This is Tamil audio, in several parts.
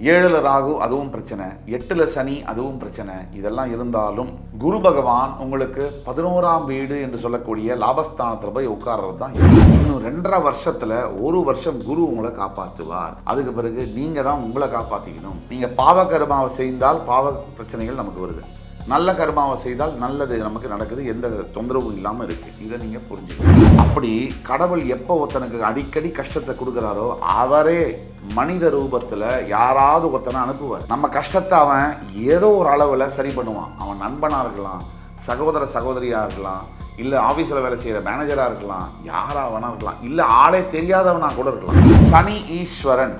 ஏழுல ராகு அதுவும் பிரச்சனை. எட்டுல சனி அதுவும் பிரச்சனை. இதெல்லாம் இருந்தாலும் குரு பகவான் உங்களுக்கு பதினோராம் வீடு என்று சொல்லக்கூடிய லாபஸ்தானத்துல போய் உட்கார்றது தான் இன்னும் ரெண்டரை வருஷத்துல ஒரு வருஷம் குரு உங்களை காப்பாற்றுவார் அதுக்கு பிறகு நீங்க தான் உங்களை காப்பாத்திக்கணும். நீங்க பாவகர்மாவை செய்தால் பாவ பிரச்சனைகள் நமக்கு வருது. நல்ல கர்மாவை செய்தால் நல்லது நமக்கு நடக்குது எந்த தொந்தரவும் இல்லாமல் இருக்கு. இதை நீங்க புரிஞ்சுக்கணும். அப்படி கடவுள் எப்போ ஒருத்தனுக்கு அடிக்கடி கஷ்டத்தை கொடுக்குறாரோ அவரே மனித ரூபத்தில் யாராவது ஒருத்தனை அனுப்புவார். நம்ம கஷ்டத்தை அவன் ஏதோ ஒரு அளவில் சரி பண்ணுவான். அவன் நண்பனாக இருக்கலாம் சகோதர சகோதரியாக இருக்கலாம் இல்லை ஆஃபீஸில் வேலை செய்கிற மேனேஜராக இருக்கலாம் யாராக வேணா இருக்கலாம் இல்லை ஆளே தெரியாதவனா கூட இருக்கலாம். சனி ஈஸ்வரன்.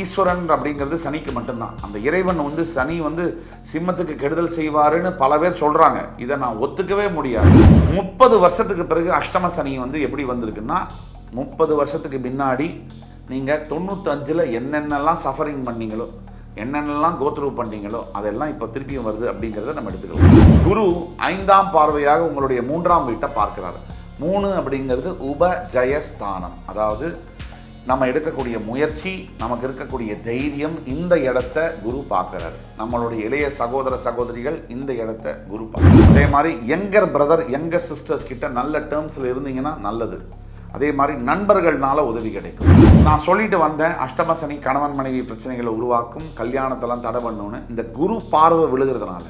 ஈஸ்வரன் அப்படிங்கிறது சனிக்கு மட்டும்தான். அந்த இறைவன் வந்து சனி வந்து சிம்மத்துக்கு கெடுதல் செய்வாருன்னு பல பேர் சொல்கிறாங்க இதை நான் ஒத்துக்கவே முடியாது. முப்பது வருஷத்துக்கு பிறகு அஷ்டம சனி வந்து எப்படி வந்திருக்குன்னா முப்பது வருஷத்துக்கு முன்னாடி நீங்கள் தொண்ணூத்தஞ்சில் என்னென்னலாம் சஃபரிங் பண்ணீங்களோ என்னென்னலாம் கோத்ரூ பண்ணீங்களோ அதெல்லாம் இப்போ திருப்பியும் வருது அப்படிங்கிறத நம்ம எடுத்துக்கலாம். குரு ஐந்தாம் பார்வையாக உங்களுடைய மூன்றாம் வீட்டை பார்க்குறாரு. மூணு அப்படிங்கிறது உப ஜெயஸ்தானம் அதாவது நம்ம எடுக்கக்கூடிய முயற்சி நமக்கு இருக்கக்கூடிய தைரியம் இந்த இடத்த குரு பார்க்கிறாரு. நம்மளுடைய இளைய சகோதர சகோதரிகள் இந்த இடத்த குரு பார்க்கிறார். அதே மாதிரி யங்கர் பிரதர் யங்கர் சிஸ்டர்ஸ் கிட்ட நல்ல டேர்ம்ஸில் இருந்தீங்கன்னா நல்லது. அதே மாதிரி நண்பர்கள்னால உதவி கிடைக்கும். நான் சொல்லிட்டு வந்தேன் அஷ்டம சனி கணவன் மனைவி பிரச்சனைகளை உருவாக்கும் கல்யாணத்தெல்லாம் தடை பண்ணணும்னு. இந்த குரு பார்வை விழுகிறதுனால.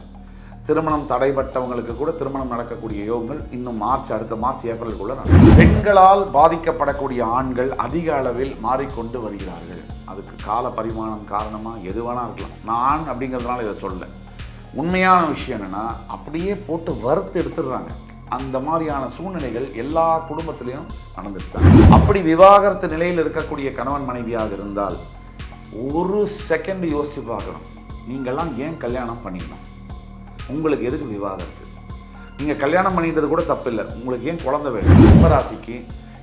திருமணம் தடைப்பட்டவங்களுக்கு கூட திருமணம் நடக்கக்கூடிய யோகங்கள் இன்னும் மார்ச் அடுத்த மார்ச் ஏப்ரலுக்குள்ள நடக்கும். பெண்களால் பாதிக்கப்படக்கூடிய ஆண்கள் அதிக அளவில் மாறிக்கொண்டு வருகிறார்கள். அதுக்கு கால பரிமாணம் காரணமாக எது வேணா இருக்கலாம். நான் அப்படிங்கிறதுனால இதை சொல்ல உண்மையான விஷயம் என்னென்னா அப்படியே போட்டு வறுத்து எடுத்துடுறாங்க. அந்த மாதிரியான சூழ்நிலைகள் எல்லா குடும்பத்திலையும் நடந்துருக்காங்க அப்படி விவாகரத்து நிலையில் இருக்கக்கூடிய கணவன் மனைவியாக இருந்தால் ஒரு செகண்ட் யோசிச்சு பார்க்கணும். நீங்கள்லாம் ஏன் கல்யாணம் பண்ணிக்கணும்? உங்களுக்கு எதுக்கு விவாகரத்து நீங்கள் கல்யாணம் பண்ணிட்டது கூட தப்பில்லை. உங்களுக்கு ஏன் குழந்தை வேணும்? கும்பராசிக்கு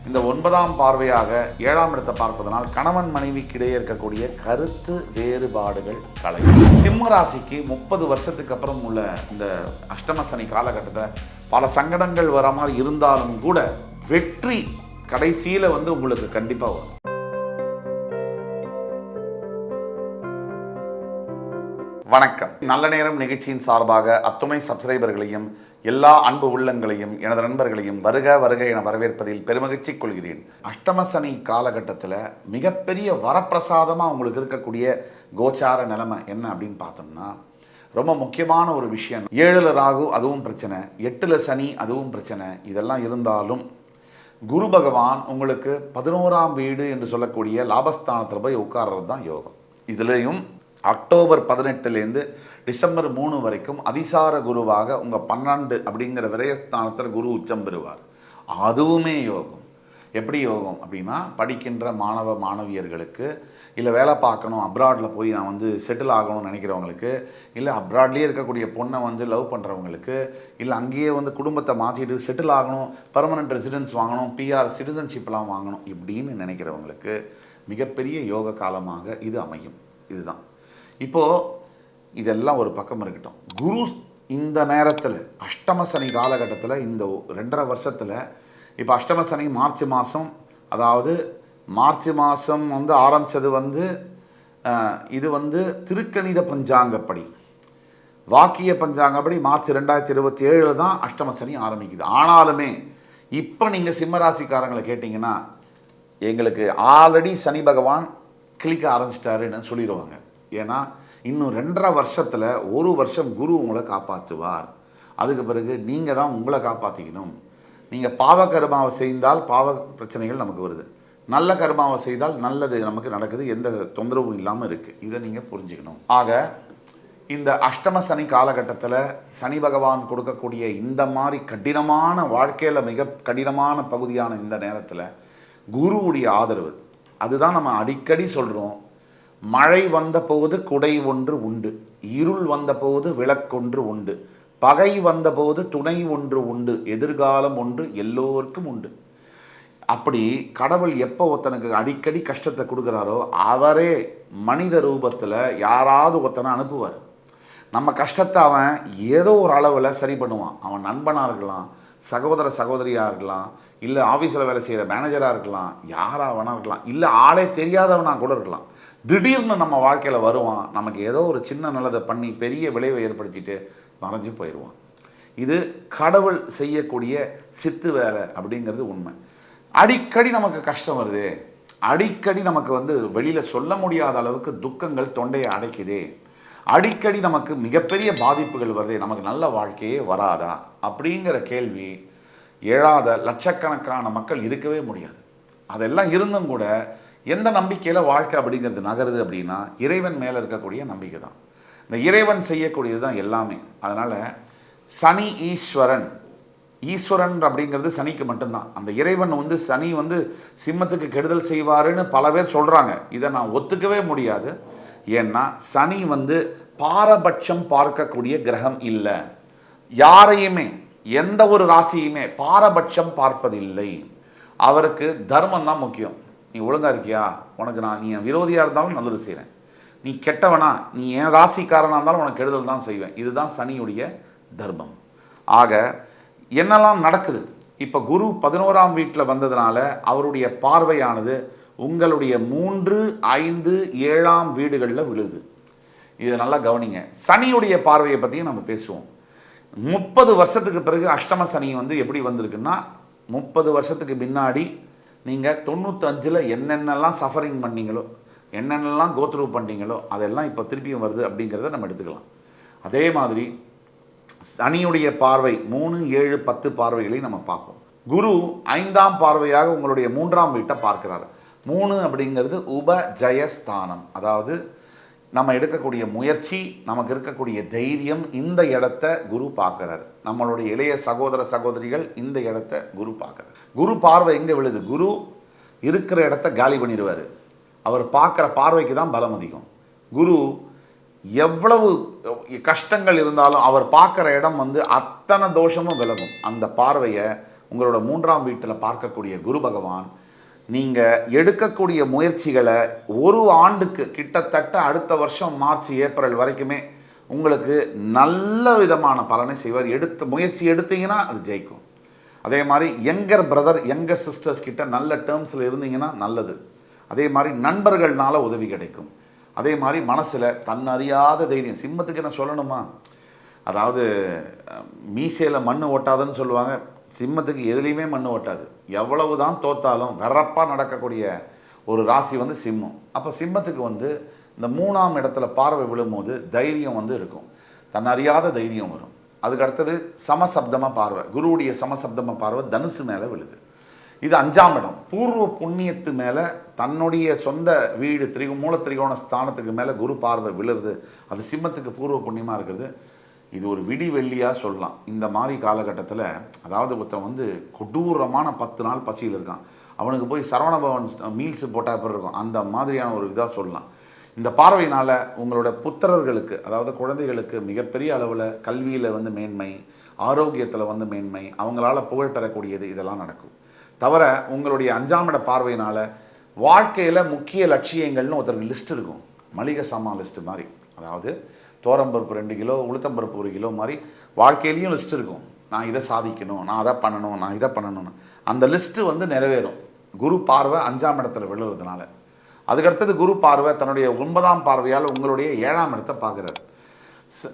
இந்த ஒன்பதாம் பார்வையாக ஏழாம் இடத்தை பார்ப்பதனால் கணவன் மனைவிக்கு இடையே இருக்கக்கூடிய கருத்து வேறுபாடுகள் கலை. சிம்ம ராசிக்கு முப்பது வருஷத்துக்கு அப்புறம் உள்ள இந்த அஷ்டமசனி காலகட்டத்தில் பல சங்கடங்கள் வர மாதிரி இருந்தாலும் கூட வெற்றி கடைசியில் வந்து உங்களுக்கு கண்டிப்பாக வரும். வணக்கம். நல்ல நேரம் நிகழ்ச்சியின் சார்பாக அத்துணை சப்ஸ்கிரைபர்களையும் எல்லா அன்பு உள்ளங்களையும் எனது நண்பர்களையும் வருக வருக என வரவேற்பதில் பெருமகிழ்ச்சி கொள்கிறேன். அஷ்டம சனி காலகட்டத்தில் மிகப்பெரிய வரப்பிரசாதமாக உங்களுக்கு இருக்கக்கூடிய கோச்சார நிலைமை என்ன அப்படின்னு பார்த்தோம்னா ரொம்ப முக்கியமான ஒரு விஷயம். ஏழில் ராகு அதுவும் பிரச்சனை. எட்டில் சனி அதுவும் பிரச்சனை. இதெல்லாம் இருந்தாலும் குரு பகவான் உங்களுக்கு பதினோராம் வீடு என்று சொல்லக்கூடிய லாபஸ்தானத்தில் போய் உட்கார்றது தான் யோகம். இதுலேயும் அக்டோபர் பதினெட்டுலேருந்து டிசம்பர் மூணு வரைக்கும் அதிசார குருவாக உங்கள் பன்னெண்டு அப்படிங்கிற விரயஸ்தானத்தில் குரு உச்சம் பெறுவார். அதுவுமே யோகம். எப்படி யோகம்? அப்படின்னா படிக்கின்ற மாணவ மாணவியர்களுக்கு இல்லை வேலை பார்க்கணும் அப்ராடில் போய் நான் வந்து செட்டில் ஆகணும்னு நினைக்கிறவங்களுக்கு இல்லை அப்ராட்லேயே இருக்கக்கூடிய பொண்ணை வந்து லவ் பண்ணுறவங்களுக்கு இல்லை அங்கேயே வந்து குடும்பத்தை மாற்றிட்டு செட்டில் ஆகணும் பர்மனெண்ட் ரெசிடென்ஸ் வாங்கணும் பிஆர் சிட்டிசன்ஷிப்லாம் வாங்கணும் இப்படின்னு நினைக்கிறவங்களுக்கு மிகப்பெரிய யோக காலமாக இது அமையும். இதுதான். இப்போது இதெல்லாம் ஒரு பக்கம் இருக்கட்டும். குரு இந்த நேரத்தில் அஷ்டம சனி காலகட்டத்தில் இந்த ரெண்டரை வருஷத்தில் இப்போ அஷ்டம சனி மார்ச் மாதம் அதாவது மார்ச் மாதம் வந்து ஆரம்பித்தது வந்து இது வந்து திருக்கணித பஞ்சாங்கப்படி. வாக்கிய பஞ்சாங்கப்படி மார்ச் ரெண்டாயிரத்தி இருபத்தி ஏழில் தான் அஷ்டம சனி ஆரம்பிக்குது. ஆனாலுமே இப்போ நீங்கள் சிம்மராசிக்காரங்களை கேட்டிங்கன்னா எங்களுக்கு ஆல்ரெடி சனி பகவான் கிளிக்க ஆரம்பிச்சிட்டாருன்னு சொல்லிடுவாங்க ஏன்னா இன்னும் ரெண்டரை வருஷத்தில் ஒரு வருஷம் குரு உங்களை காப்பாற்றுவார். அதுக்கு பிறகு நீங்கள் தான் உங்களை காப்பாற்றிக்கணும் நீங்கள் பாவ கர்மாவை செய்தால் பாவ பிரச்சனைகள் நமக்கு வருது. நல்ல கர்மாவை செய்தால் நல்லது நமக்கு நடக்குது. எந்த தொந்தரவும் இல்லாமல் இருக்குது இதை நீங்கள் புரிஞ்சுக்கணும். ஆக இந்த அஷ்டம சனி காலகட்டத்தில் சனி பகவான் கொடுக்கக்கூடிய இந்த மாதிரி கடினமான வாழ்க்கையில் மிக கடினமான பகுதியான இந்த நேரத்தில் குருவுடைய ஆதரவு. அதுதான் நம்ம அடிக்கடி சொல்கிறோம் மழை வந்தபோது குடை ஒன்று உண்டு இருள் வந்தபோது விளக்கொன்று உண்டு பகை வந்தபோது துணை ஒன்று உண்டு எதிர்காலம் ஒன்று எல்லோருக்கும் உண்டு. அப்படி கடவுள் எப்போ ஒருத்தனுக்கு அடிக்கடி கஷ்டத்தை கொடுக்குறாரோ அவரே மனித ரூபத்தில் யாராவது ஒருத்தனை அனுப்புவார். நம்ம கஷ்டத்தை அவன் ஏதோ ஒரு அளவில் சரி பண்ணுவான். அவன் நண்பனாக இருக்கலாம் சகோதர சகோதரியாக இருக்கலாம் இல்லை ஆஃபீஸில் வேலை செய்கிற மேனேஜராக இருக்கலாம் யாராக வேணா இருக்கலாம் இல்லை ஆளே தெரியாதவனா கூட இருக்கலாம். திடீர்னு நம்ம வாழ்க்கையில் வருவான் நமக்கு ஏதோ ஒரு சின்ன நல்லதை பண்ணி பெரிய விளைவை ஏற்படுத்திட்டு மறைஞ்சு போயிடுவான். இது கடவுள் செய்யக்கூடிய சித்து வேலை அப்படிங்கிறது உண்மை. அடிக்கடி நமக்கு கஷ்டம் வருது அடிக்கடி நமக்கு வந்து வெளியில் சொல்ல முடியாத அளவுக்கு துக்கங்கள் தொண்டையை அடைக்குதே அடிக்கடி நமக்கு மிகப்பெரிய பாதிப்புகள் வருதே நமக்கு நல்ல வாழ்க்கையே வராதா அப்படிங்கிற கேள்வி எழாத லட்சக்கணக்கான மக்கள் இருக்கவே முடியாது. அதெல்லாம் இருந்தும் கூட எந்த நம்பிக்கையில் வாழ்க்கை அப்படிங்கிறது நகருது அப்படின்னா இறைவன் மேலே இருக்கக்கூடிய நம்பிக்கை தான். இந்த இறைவன் செய்யக்கூடியது தான் எல்லாமே. அதனால் சனி ஈஸ்வரன். ஈஸ்வரன் அப்படிங்கிறது சனிக்கு மட்டும்தான். அந்த இறைவன் வந்து சனி வந்து சிம்மத்துக்கு கெடுதல் செய்வாருன்னு பல பேர் சொல்கிறாங்க இதை நான் ஒத்துக்கவே முடியாது. ஏன்னா சனி வந்து பாரபட்சம் பார்க்கக்கூடிய கிரகம் இல்லை. யாரையுமே எந்த ஒரு ராசியுமே பாரபட்சம் பார்ப்பதில்லை. அவருக்கு தர்மம் தான் முக்கியம். நீ ஒழுங்காக இருக்கியா? உனக்கு நான் நீ விரோதியாக இருந்தாலும் நல்லது செய்கிறேன் நீ கெட்டவனா? நீ என் ராசிக்காரனாக இருந்தாலும் உனக்கு கெடுதல் தான் செய்வேன். இதுதான் சனியுடைய தர்மம். ஆக என்னெல்லாம் நடக்குது? இப்போ குரு பதினோராம் வீட்டில் வந்ததுனால அவருடைய பார்வையானது உங்களுடைய மூன்று ஐந்து ஏழாம் வீடுகளில் விழுது. இதை நல்லா கவனிங்க. சனியுடைய பார்வையை பற்றியும் நம்ம பேசுவோம். முப்பது வருஷத்துக்கு பிறகு அஷ்டம சனி வந்து எப்படி வந்திருக்குன்னா முப்பது வருஷத்துக்கு முன்னாடி நீங்கள் தொண்ணூத்தஞ்சில் என்னென்னலாம் சஃபரிங் பண்ணீங்களோ என்னென்னலாம் கோத்ரூ பண்ணீங்களோ அதெல்லாம் இப்போ திருப்பியும் வருது அப்படிங்கிறத நம்ம எடுத்துக்கலாம். அதே மாதிரி சனியுடைய பார்வை மூணு ஏழு பத்து பார்வைகளை நம்ம பார்ப்போம். குரு ஐந்தாம் பார்வையாக உங்களுடைய மூன்றாம் வீட்டை பார்க்கிறார். மூணு அப்படிங்கிறது உப ஜெயஸ்தானம் அதாவது நம்ம எடுக்கக்கூடிய முயற்சி நமக்கு இருக்கக்கூடிய தைரியம் இந்த இடத்த குரு பார்க்கிறார். நம்மளுடைய இளைய சகோதர சகோதரிகள் இந்த இடத்த குரு பார்க்கிறார். குரு பார்வை எங்கே விழுது? குரு இருக்கிற இடத்த காலி பண்ணிடுவார். அவர் பார்க்குற பார்வைக்கு தான் பலம் அதிகம். குரு எவ்வளவு கஷ்டங்கள் இருந்தாலும் அவர் பார்க்குற இடம் வந்து அத்தனை தோஷமும் விலகும். அந்த பார்வையை உங்களோட மூன்றாம் வீட்டில் பார்க்கக்கூடிய குரு பகவான் நீங்கள் எடுக்கக்கூடிய முயற்சிகளை ஒரு ஆண்டுக்கு கிட்டத்தட்ட அடுத்த வருஷம் மார்ச் ஏப்ரல் வரைக்குமே உங்களுக்கு நல்ல விதமான பலனை செய்வார். எடுத்த முயற்சி எடுத்தீங்கன்னா அது ஜெயிக்கும். அதே மாதிரி யங்கர் பிரதர் யங்கர் சிஸ்டர்ஸ் கிட்ட நல்ல டேர்ம்ஸில் இருந்தீங்கன்னா நல்லது. அதே மாதிரி நண்பர்கள்னால உதவி கிடைக்கும். அதே மாதிரி மனசில் தன்னறியாத தைரியம். சிம்மத்துக்கு என்ன சொல்லணுமா? அதாவது மீசையில் மண் ஓட்டாதுன்னு சொல்லுவாங்க. சிம்மத்துக்கு எதுலேயுமே மண் ஓட்டாது. எவ்வளவு தான் தோத்தாலும் வெறப்பாக நடக்கக்கூடிய ஒரு ராசி வந்து சிம்மம். அப்போ சிம்மத்துக்கு வந்து இந்த மூணாம் இடத்துல பார்வை விழும்போது தைரியம் வந்து இருக்கும். தன்னறியாத தைரியம் வரும். அதுக்கு அடுத்தது சமசப்தமாக பார்வை. குருவுடைய சமசப்தமாக பார்வை தனுசு மேலே விழுது. இது அஞ்சாம் இடம். பூர்வ புண்ணியத்து மேலே தன்னுடைய சொந்த வீடு திரிகோ மூல திரிகோண ஸ்தானத்துக்கு மேலே குரு பார்வை விழுறது. அது சிம்மத்துக்கு பூர்வ புண்ணியமாக இருக்கிறது. இது ஒரு விடி வெள்ளியாக சொல்லலாம். இந்த மாதிரி காலகட்டத்தில் அதாவது ஒருத்தன் வந்து கொடூரமான பத்து நாள் பசியில் இருக்கான். அவனுக்கு போய் சரவணபவன் மீல்ஸ் போட்டால் அப்புறம் இருக்கும். அந்த மாதிரியான ஒரு இதாக சொல்லலாம். இந்த பார்வையினால் உங்களோட புத்திரர்களுக்கு அதாவது குழந்தைகளுக்கு மிகப்பெரிய அளவில் கல்வியில் வந்து மேன்மை ஆரோக்கியத்தில் வந்து மேன்மை அவங்களால புகழ் பெறக்கூடியது இதெல்லாம் நடக்கும். தவிர உங்களுடைய அஞ்சாம் இட பார்வையினால் வாழ்க்கையில் முக்கிய லட்சியங்கள்னு ஒருத்தருக்கு லிஸ்ட் இருக்கும். மளிகை சாமான் லிஸ்ட்டு மாதிரி. அதாவது தோரம்பருப்பு ரெண்டு கிலோ உளுத்தம்பருப்பு ஒரு கிலோ மாதிரி வாழ்க்கையிலையும் லிஸ்ட் இருக்கும். நான் இதை சாதிக்கணும் நான் அதை பண்ணணும் நான் இதை பண்ணணும்னு. அந்த லிஸ்ட்டு வந்து நிறைவேறும். குரு பார்வை அஞ்சாம் இடத்துல விழுறதுனால. அதுக்கடுத்தது குரு பார்வை தன்னுடைய ஒன்பதாம் பார்வையால் உங்களுடைய ஏழாம் இடத்தை பார்க்குறாரு.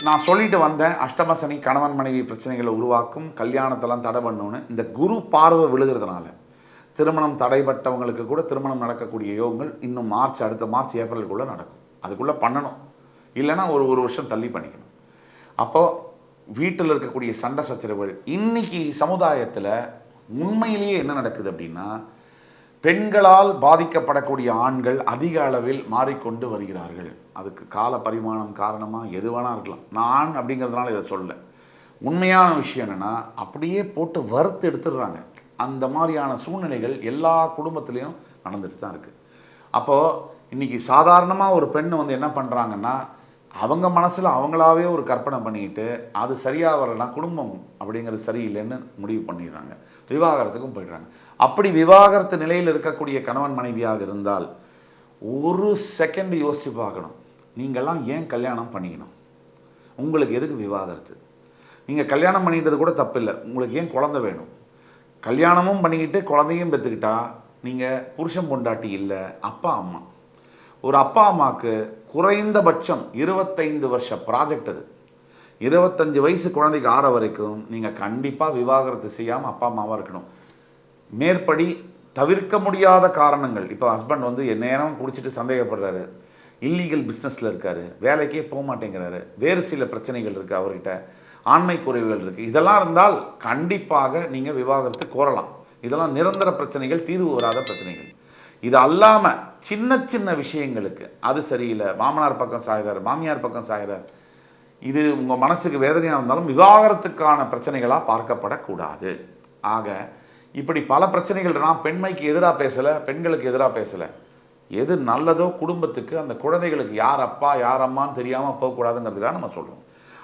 நான் சொல்லிட்டு வந்தேன் அஷ்டம சனி கணவன் மனைவி பிரச்சனைகளை உருவாக்கும் கல்யாணத்தெல்லாம் தடை பண்ணணும்னு. இந்த குரு பார்வை விழுகிறதுனால திருமணம் தடைப்பட்டவங்களுக்கு கூட திருமணம் நடக்கக்கூடிய யோகங்கள் இன்னும் மார்ச் அடுத்த மார்ச் ஏப்ரலுக்குள்ளே நடக்கும். அதுக்குள்ளே பண்ணணும். இல்லைன்னா ஒரு ஒரு வருஷம் தள்ளி பண்ணிக்கணும். அப்போது வீட்டில் இருக்கக்கூடிய சண்டை சச்சரவுகள் இன்னைக்கு சமுதாயத்தில் உண்மையிலேயே என்ன நடக்குது அப்படின்னா பெண்களால் பாதிக்கப்படக்கூடிய ஆண்கள் அதிக அளவில் மாறிக்கொண்டு வருகிறார்கள். அதுக்கு கால பரிமாணம் காரணமாக எது வேணா இருக்கலாம். நான் ஆண் அப்படிங்கிறதுனால இதை சொல்ல உண்மையான விஷயம் என்னென்னா அப்படியே போட்டு வறுத்து எடுத்துடுறாங்க. அந்த மாதிரியான சூழ்நிலைகள் எல்லா குடும்பத்துலேயும் நடந்துட்டு தான் இருக்குது அப்போது இன்னைக்கு சாதாரணமாக ஒரு பெண்ணை வந்து என்ன பண்ணுறாங்கன்னா அவங்க மனசில் அவங்களாவே ஒரு கற்பனை பண்ணிக்கிட்டு அது சரியாக வரலனா குடும்பம் அப்படிங்கிறது சரியில்லைன்னு முடிவு பண்ணிடுறாங்க. விவாகரத்துக்கும் போயிடுறாங்க. அப்படி விவாகரத்து நிலையில் இருக்கக்கூடிய கணவன் மனைவியாக இருந்தால் ஒரு செகண்ட் யோசித்து பார்க்கணும். நீங்கள்லாம் ஏன் கல்யாணம் பண்ணிக்கணும்? உங்களுக்கு எதுக்கு விவாகரத்து? நீங்கள் கல்யாணம் பண்ணிக்கிட்டது கூட தப்பில்லை. உங்களுக்கு ஏன் குழந்தை வேணும்? கல்யாணமும் பண்ணிக்கிட்டு குழந்தையும் பெற்றுக்கிட்டா நீங்கள் புருஷன் பொண்டாட்டி இல்லை அப்பா அம்மா. ஒரு அப்பா அம்மாவுக்கு குறைந்தபட்சம் இருபத்தைந்து வருஷ ப்ராஜெக்ட் அது. இருபத்தஞ்சு வயசு குழந்தைக்கு ஆற வரைக்கும் நீங்கள் கண்டிப்பாக விவாகரத்து செய்யாமல் அப்பா அம்மாவாக இருக்கணும். மேற்படி தவிர்க்க முடியாத காரணங்கள். இப்போ ஹஸ்பண்ட் வந்து என் நேரம் குடிச்சிட்டு சந்தேகப்படுறாரு. இல்லீகல் பிஸ்னஸில் இருக்காரு. வேலைக்கே போக மாட்டேங்கிறாரு. வேறு சில பிரச்சனைகள் இருக்குது அவர்கிட்ட. ஆண்மை குறைவுகள் இருக்குது இதெல்லாம் இருந்தால் கண்டிப்பாக நீங்கள் விவாகரத்து கோரலாம். இதெல்லாம் நிரந்தர பிரச்சனைகள் தீர்வு வராத பிரச்சனைகள். இது அல்லாமல் சின்ன சின்ன விஷயங்களுக்கு அது சரியில்லை. மாமனார் பக்கம் சாய்கிறார் மாமியார் பக்கம் சாய்கிறார் இது உங்கள் மனசுக்கு வேதனையாக இருந்தாலும் விவாகரத்துக்கான பிரச்சனைகளாக பார்க்கப்படக்கூடாது. ஆக இப்படி பல பிரச்சனைகள் நான் பெண்மைக்கு எதிராக பேசலை பெண்களுக்கு எதிராக பேசலை. எது நல்லதோ குடும்பத்துக்கு அந்த குழந்தைகளுக்கு யார் அப்பா யார் அம்மான்னு தெரியாமல் போகக்கூடாதுங்கிறதுக்காக நம்ம சொல்கிறோம்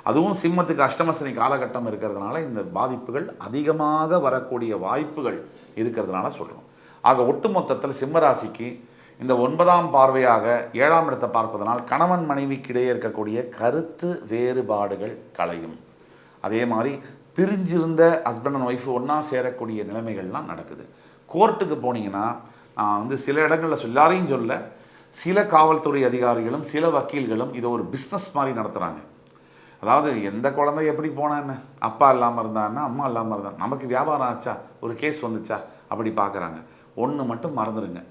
அதுவும் சிம்மத்துக்கு அஷ்டமசனி காலகட்டம் இருக்கிறதுனால இந்த பாதிப்புகள் அதிகமாக வரக்கூடிய வாய்ப்புகள் இருக்கிறதுனால சொல்கிறோம் ஆக ஒட்டுமொத்தத்தில் சிம்மராசிக்கு இந்த ஒன்பதாம் பார்வையாக ஏழாம் இடத்தை பார்ப்பதனால் கணவன் மனைவிக்கு இடையே இருக்கக்கூடிய கருத்து வேறுபாடுகள் களையும். அதே மாதிரி பிரிஞ்சிருந்த ஹஸ்பண்ட் அண்ட் ஒய்ஃப் ஒன்றா சேரக்கூடிய நிலைமைகள்லாம் நடக்குது. கோர்ட்டுக்கு போனீங்கன்னா நான் வந்து சில இடங்களில் சொல்ல- எல்லாரையும் சொல்ல சில காவல்துறை அதிகாரிகளும் சில வக்கீல்களும் இதை ஒரு பிஸ்னஸ் மாதிரி நடத்துகிறாங்க அதாவது எந்த குழந்தை எப்படி போனான்னு? அப்பா இல்லாமல் இருந்தான்னா அம்மா இல்லாமல் இருந்தான் நமக்கு வியாபாரம் ஆச்சா? ஒரு கேஸ் வந்துச்சா? அப்படி பார்க்குறாங்க. ஒன்று மட்டும் மறந்துடுங்க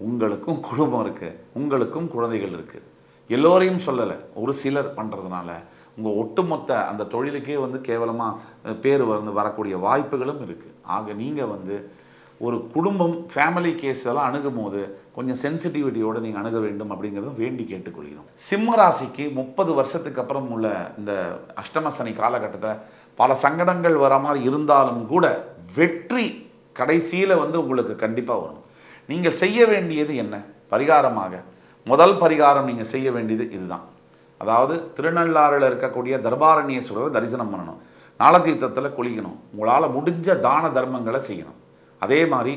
உங்களுக்கும் குடும்பம் இருக்குது உங்களுக்கும் குழந்தைகள் இருக்குது எல்லோரையும் சொல்லலை. ஒரு சிலர் பண்ணுறதுனால உங்கள் ஒட்டுமொத்த அந்த தொழிலுக்கே வந்து கேவலமாக பேர் வந்து வரக்கூடிய வாய்ப்புகளும் இருக்குது ஆக நீங்கள் வந்து ஒரு குடும்பம் ஃபேமிலி கேஸ் எல்லாம் அணுகும் போது கொஞ்சம் சென்சிட்டிவிட்டியோடு நீங்கள் அணுக வேண்டும் அப்படிங்கிறதும் வேண்டி கேட்டுக்கொள்கிறோம். சிம்ம ராசிக்கு முப்பது வருஷத்துக்கு அப்புறம் உள்ள இந்த அஷ்டம சனி காலகட்டத்தில் பல சங்கடங்கள் வர மாதிரி இருந்தாலும் கூட வெற்றி கடைசியில் வந்து உங்களுக்கு கண்டிப்பாக வரும். நீங்கள் செய்ய வேண்டியது என்ன? பரிகாரமாக. முதல் பரிகாரம் நீங்கள் செய்ய வேண்டியது இதுதான். அதாவது திருநள்ளாறில் இருக்கக்கூடிய தர்பாரண்யேஸ்வரரை தரிசனம் பண்ணணும். நாளதீர்த்தத்தில் குளிக்கணும். உங்களால் முடிஞ்ச தான தர்மங்களை செய்யணும். அதே மாதிரி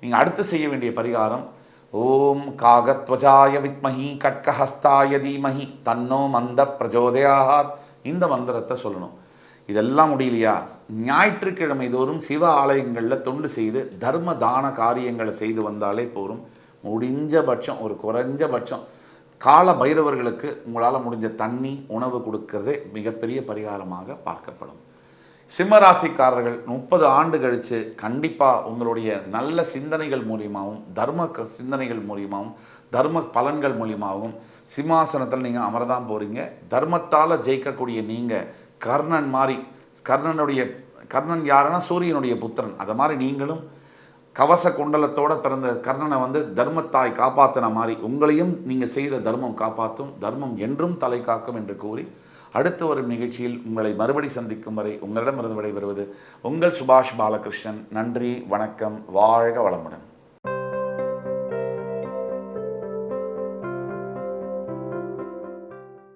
நீங்கள் அடுத்து செய்ய வேண்டிய பரிகாரம் ஓம் காகத்வஜாய வித்மஹி கட்கஹஸ்தாய தீமஹி தன்னோ மந்த பிரஜோதயாத். இந்த மந்திரத்தை சொல்லணும். இதெல்லாம் முடியலையா? ஞாயிற்றுக்கிழமை தோறும் சிவ ஆலயங்களில் தொண்டு செய்து தர்ம தான காரியங்களை செய்து வந்தாலே போதும். முடிஞ்சபட்சம் ஒரு குறைஞ்சபட்சம் கால பைரவர்களுக்கு உங்களால் முடிஞ்ச தண்ணி உணவு கொடுக்கறதே மிகப்பெரிய பரிகாரமாக பார்க்கப்படும். சிம்மராசிக்காரர்கள் முப்பது ஆண்டு கழித்து கண்டிப்பாக உங்களுடைய நல்ல சிந்தனைகள் மூலியமாகவும் தர்ம க- சிந்தனைகள் மூலியமாகவும் தர்ம பலன்கள் மூலியமாகவும் சிம்மாசனத்தில் நீங்கள் அமரதான் போகிறீங்க தர்மத்தால் ஜெயிக்கக்கூடிய நீங்கள் கர்ணன் மாதிரி கர்ணனுடைய கர்ணன் யாருன்னா சூரியனுடைய புத்திரன். அதை மாதிரி நீங்களும் கவச குண்டலத்தோடு பிறந்த கர்ணனை வந்து தர்மத்தாய் காப்பாற்றின மாதிரி உங்களையும் நீங்கள் செய்த தர்மம் காப்பாற்றும் தர்மம் என்றும் தலை காக்கும் என்று கூறி அடுத்து வரும் நிகழ்ச்சியில் உங்களை மறுபடி சந்திக்கும் வரை உங்களிடமிருந்து விடைபெறுவது உங்கள் சுபாஷ் பாலகிருஷ்ணன். நன்றி வணக்கம் வாழ்க வளமுடன்.